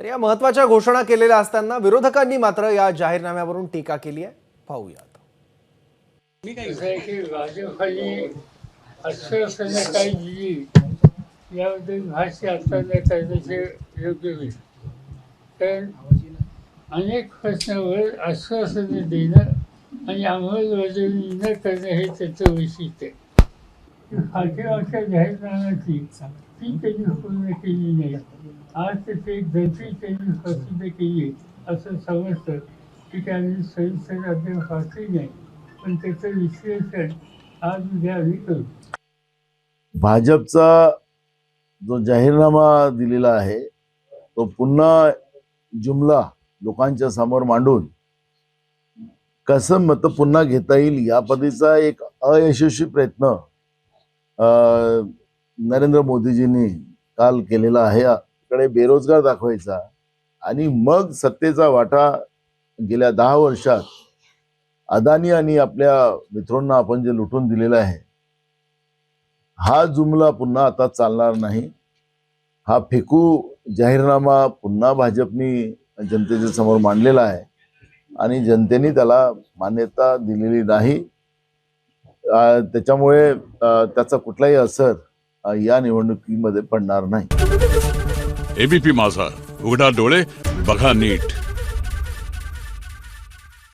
तर या महत्त्वाच्या घोषणा केलेल्या असताना विरोधकांनी मात्र या जाहीरनाम्यावरून टीका केली आहे. काही दिली याबद्दल भाष्य करण्याचे योग्य होईल कारण अनेक प्रश्नावर आश्वासनं देणं आणि अंमलबजावणी न करणं हे त्याचं वैशिष्ट्य आहे. फाटेवाच्या जाहीरनाम्याची ती त्यांनी पूर्ण केली नाही आज त्याची एक धरती त्यांनी प्रसिद्ध केली असं समजतं की त्यांनी सविस्तर अध्यक्ष वाचली नाही पण त्याचं विश्लेषण आज उद्या आम्ही करू भाजपचा जो जाहीरनामा दिलेला आहे तो पुन्हा जुमला लोकांच्या समोर मांडून कसं मत पुन्हा घेता येईल या पद्धतीचा एक अयशस्वी प्रयत्न नरेंद्र मोदीजींनी काल केलेला आहे. कडे बेरोजगार दाखवायचा. आणि मग सत्तेचा वाटा गेल्या दहा वर्षात अदानी आणि आपल्या मित्रांना आपण जे लुटून दिलेला आहे हा जुमला पुन्हा आता चालणार नाही. हा फेकू जाहीरनामा पुन्हा भाजपनी जनतेच्या समोर मांडलेला आहे. आणि जनतेने त्याला मान्यता दिलेली नाही. त्याच्यामुळे त्याचा कुठलाही असर या निवडणुकीमध्ये पडणार नाही. एबीपी माझा उघडा डोळे बघा नीट.